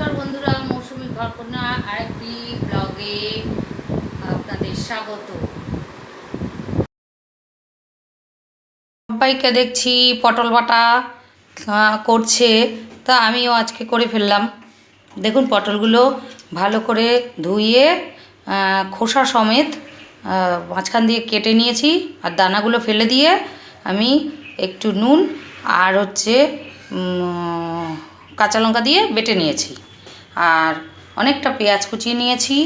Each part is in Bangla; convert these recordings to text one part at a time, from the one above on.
নমস্কার বন্ধুরা মৌসুমি ঘরকন্যা আরেকটি ব্লগে আপনাদের স্বাগত। সবাইকে দেখছি, পটল বাটা করছে, তা আমিও আজকে করে ফেললাম। দেখুন পটলগুলো ভালো করে ধুয়ে খোসা সমেত মাঝখান দিয়ে কেটে নিয়েছি, আর দানাগুলো ফেলে দিয়ে আমি একটু নুন আর হচ্ছে কাঁচা লঙ্কা দিয়ে বেটে নিয়েছি। আর অনেকটা পেঁয়াজ কুচিয়ে নিয়েছি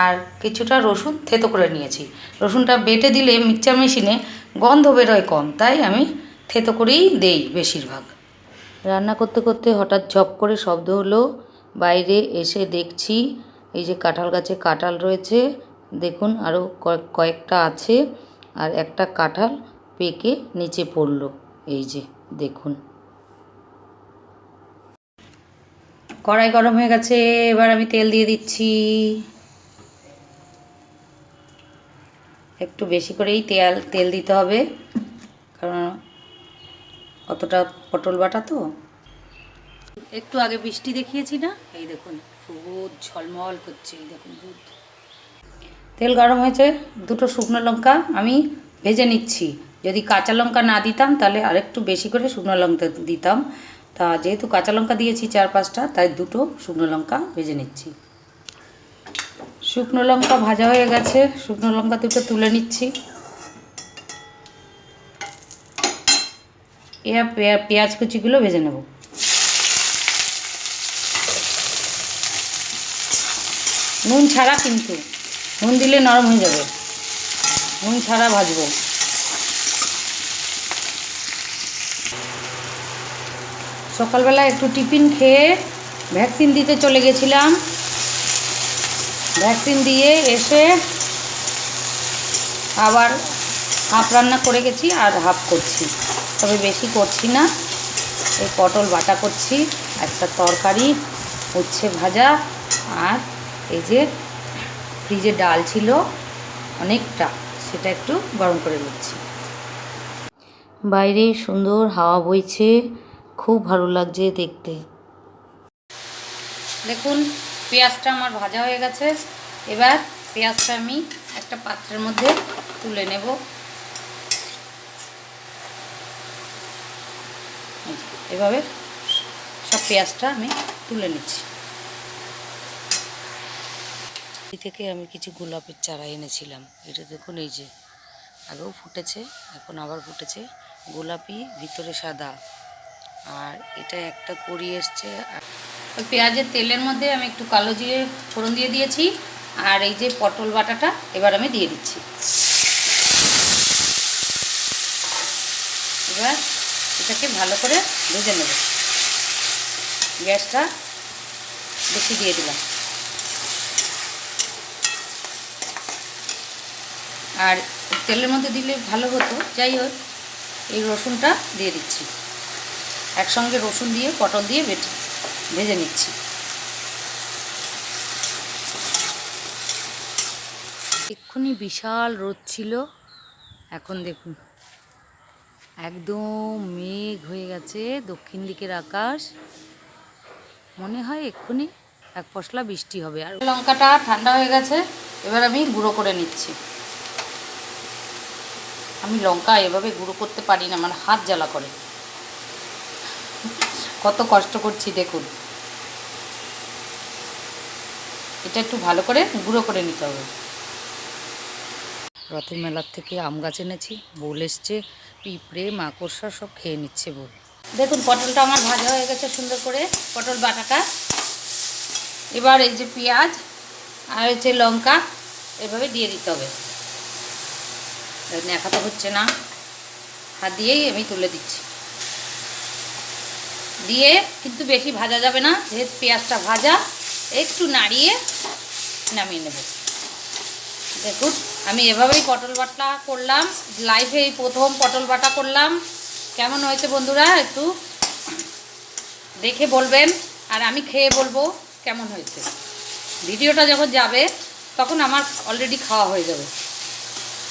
আর কিছুটা রসুন থেতো করে নিয়েছি। রসুনটা বেটে দিলে মিক্সচার মেশিনে গন্ধ বেরোয় কম, তাই আমি থেতো করেই দেই বেশিরভাগ। রান্না করতে করতে হঠাৎ ঝপ করে শব্দ হলো, বাইরে এসে দেখছি এই যে কাঁঠাল গাছে কাঁঠাল রয়েছে, দেখুন আরও কয়েক, কয়েকটা আছে, আর একটা কাঁঠাল পেকে নিচে পড়ল, এই যে দেখুন। কড়াই গরম হয়ে গেছে, এবার আমি তেল দিয়ে দিচ্ছি। একটু বেশি করেই তেল তেল দিতে হবে, কারণ অতটা পটল বাটা তো। একটু আগে বৃষ্টি দেখিয়েছি না? এই দেখুন, রোদ ঝলমল করছে, এই দেখুন রোদ। তেল গরম হয়েছে, দুটো শুকনো লঙ্কা আমি ভেজে নিচ্ছি। যদি কাঁচা লঙ্কা না দিতাম, তাহলে আরেকটু বেশি করে শুকনো লঙ্কা দিতাম। তা যেহেতু কাঁচা লঙ্কা দিয়েছি চার পাঁচটা, তাই দুটো শুকনো লঙ্কা ভেজে নিচ্ছি। শুকনো লঙ্কা ভাজা হয়ে গেছে, শুকনো লঙ্কা দুটো তুলে নিচ্ছি। এবার পেঁয়া- পেঁয়াজ কুচিগুলো ভেজে নেব। নুন ছাড়া কিন্তু, নুন দিলে নরম হয়ে যাবে। নুন ছাড়া ভাজবো। সকালবেলা একটু টিফিন খেয়ে ভ্যাকসিন দিতে চলে গেছিলাম। ভ্যাকসিন দিয়ে এসে আবার হাফ রান্না করে গেছি আর হাফ করছি। তবে বেশি করছি না। এই পটল বাটা করছি, একটা তরকারি, উচ্ছে ভাজা আর এই যে ফ্রিজে ডাল ছিল অনেকটা, সেটা একটু গরম করে নিচ্ছি। বাইরে সুন্দর হাওয়া বইছে। খুব ভালো লাগছে দেখতে। দেখুন, পেঁয়াজটা আমার ভাজা হয়ে গেছে। এবার পেঁয়াজটা আমি একটা পাত্রের মধ্যে তুলে নেব। এভাবে সব পেঁয়াজটা আমি তুলে নিচ্ছি। থেকে আমি কিছু গোলাপের চারা এনেছিলাম। এটা দেখুন, এই যে আগেও ফুটেছে, এখন আবার ফুটেছে। গোলাপি, ভিতরে সাদা। আর এটা একটা করি এসছে। আর- ওই পেঁয়াজের তেলের মধ্যে আমি একটু কালো জিরে ফোড়ন দিয়ে দিয়েছি, আর এই যে পটল বাটাটা এবার আমি দিয়ে দিচ্ছি। এবার এটাকে ভালো করে ভেজে নেব। গ্যাসটা বেশি দিয়ে দিলাম। আর তেলের মধ্যে দিলে ভালো হতো। যাই হোক, এই রসুনটা দিয়ে দিচ্ছি। একসঙ্গে রসুন দিয়ে, পটল দিয়ে বেটে, ভেজে নিচ্ছি। এক্ষুনি বিশাল রোদ ছিল, এখন দেখুন, একদম মেঘ হয়ে গেছে দক্ষিণ দিকের আকাশ। মনে হয় এক্ষুনি এক পশলা বৃষ্টি হবে। আর লঙ্কাটা ঠান্ডা হয়ে গেছে, এবার আমি গুঁড়ো করে নিচ্ছি। আমি লঙ্কা এভাবে গুঁড়ো করতে পারি না মানে হাত জ্বালা করে। কত কষ্ট করছি দেখুন। এটা একটু ভালো করে গুঁড়ো করে নিতে হবে। রথের মেলার থেকে আম গাছ এনেছি বোল এসছে পিঁপড়ে মাকড়সা সব খেয়ে নিচ্ছে বোল। দেখুন পটলটা আমার ভাজা হয়ে গেছে সুন্দর করে পটল বাটাটা। এবার এই যে পেঁয়াজ আর হচ্ছে লঙ্কা এভাবে দিয়ে দিতে হবে। নেখাতে হচ্ছে না। হাত দিয়েই আমি তুলে দিচ্ছি। দিয়ে কিন্তু বেশি ভাজা যাবে না, যেহেতু পেঁয়াজটা ভাজা, একটু নাড়িয়ে নামিয়ে নেব। দেখুন, আমি এভাবেই পটল বাটা করলাম লাইফে এই প্রথম পটল বাটা করলাম। কেমন হয়েছে বন্ধুরা, একটু দেখে বলবেন, আর আমি খেয়ে বলব কেমন হয়েছে। ভিডিওটা যখন যাবে, তখন আমার অলরেডি খাওয়া হয়ে যাবে।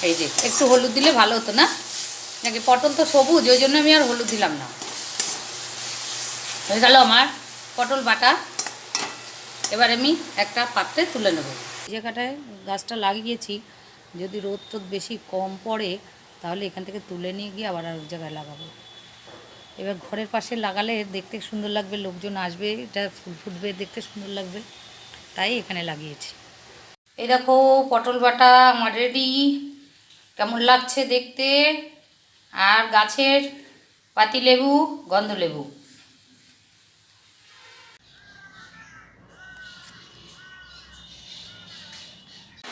এই যে, একটু হলুদ দিলে ভালো হতো না? নাকি পটল তো সবুজ, ওই জন্য আমি আর হলুদ দিলাম না। হয়ে গেল আমার পটল বাটা। এবার আমি একটা পাত্রে তুলে নেব। জায়গাটায় গাছটা লাগিয়েছি। যদি রোদ টোদ বেশি কম পড়ে, তাহলে এখান থেকে তুলে নিয়ে গিয়ে আবার আর জায়গায় লাগাবো। এবার ঘরের পাশে লাগালে দেখতে সুন্দর লাগবে, লোকজন আসবে, এটা ফুল ফুটবে, দেখতে সুন্দর লাগবে। তাই এখানে লাগিয়েছি। এই দেখো, পটল বাটা আমার রেডি কেমন লাগছে দেখতে? আর গাছের পাতিলেবু, গন্ধলেবু।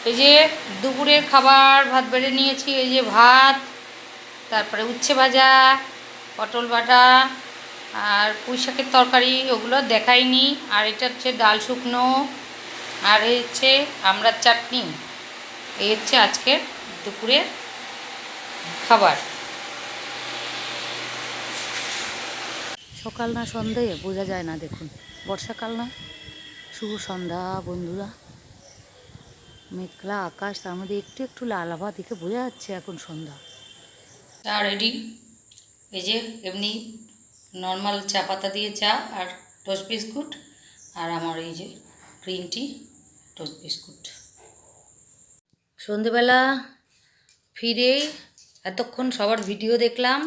এই যে দুপুরের খাবার, ভাত বেড়ে নিয়েছি, এই যে ভাত, তারপরে উচ্ছে ভাজা, পটল বাটা আর পুঁই শাকের তরকারি, ওগুলো দেখাইনি। আর এটা হচ্ছে ডাল শুকনো, আর এই হচ্ছে আমড়ার চাটনি। এই হচ্ছে আজকের দুপুরের খাবার। সকাল না সন্ধে, বোঝা যায় না, দেখুন। বর্ষাকাল না, শুভ সন্ধ্যা, বন্ধুরা। মেঘলা আকাশ, তার মধ্যে একটু একটু লাল আভা দেখে বোঝা যাচ্ছে এখন সন্ধ্যা। চা রেডি এই যে, এমনি নর্মাল চা পাতা দিয়ে চা আর টোস্ট বিস্কুট আর আমার এই যে গ্রিন টি টোস্ট বিস্কুট সন্ধেবেলা ফিরে এতক্ষণ সবার ভিডিও দেখলাম।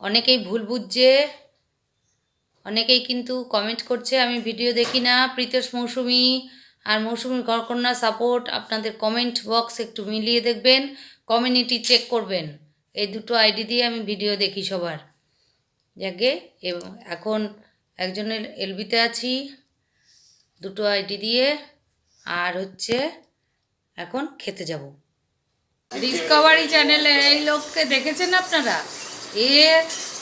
অনেকেই ভুল বুঝছে, অনেকেই কিন্তু কমেন্ট করছে, আমি ভিডিও দেখি না প্রীতস মৌসুমি আর মৌসুমি গড়কন্যা সাপোর্ট আপনাদের কমেন্ট বক্স একটু মিলিয়ে দেখবেন কমিউনিটি চেক করবেন। এই দুটো আইডি দিয়ে আমি ভিডিও দেখি সবার। যাকে এখন একজনের এলবিতে আছি, দুটো আইডি দিয়ে, আর হচ্ছে এখন খেতে যাব। ডিসকভারি চ্যানেলে এই লোককে দেখেছেন আপনারা? এ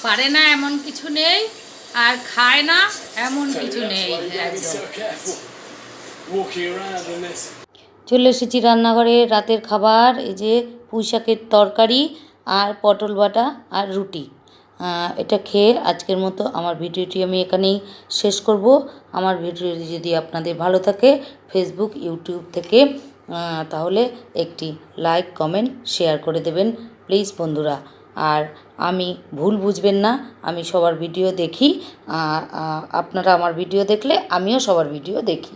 পারে না এমন কিছু নেই, আর খায় না এমন কিছু নেই। একদম। চলে এসেছি রান্নাঘরে রাতের খাবার, এই যে পুঁই শাকের তরকারি আর পটল বাটা আর রুটি। এটা খেয়ে আজকের মতো আমার ভিডিওটি আমি এখানেই শেষ করব। আমার ভিডিওটি যদি আপনাদের ভালো থাকে ফেসবুক ইউটিউব থেকে তাহলে একটি লাইক কমেন্ট শেয়ার করে দেবেন প্লিজ বন্ধুরা। আর আমি ভুল বুঝবেন না, আমি সবার ভিডিও দেখি। আপনারা আমার ভিডিও দেখলে আমিও সবার ভিডিও দেখি।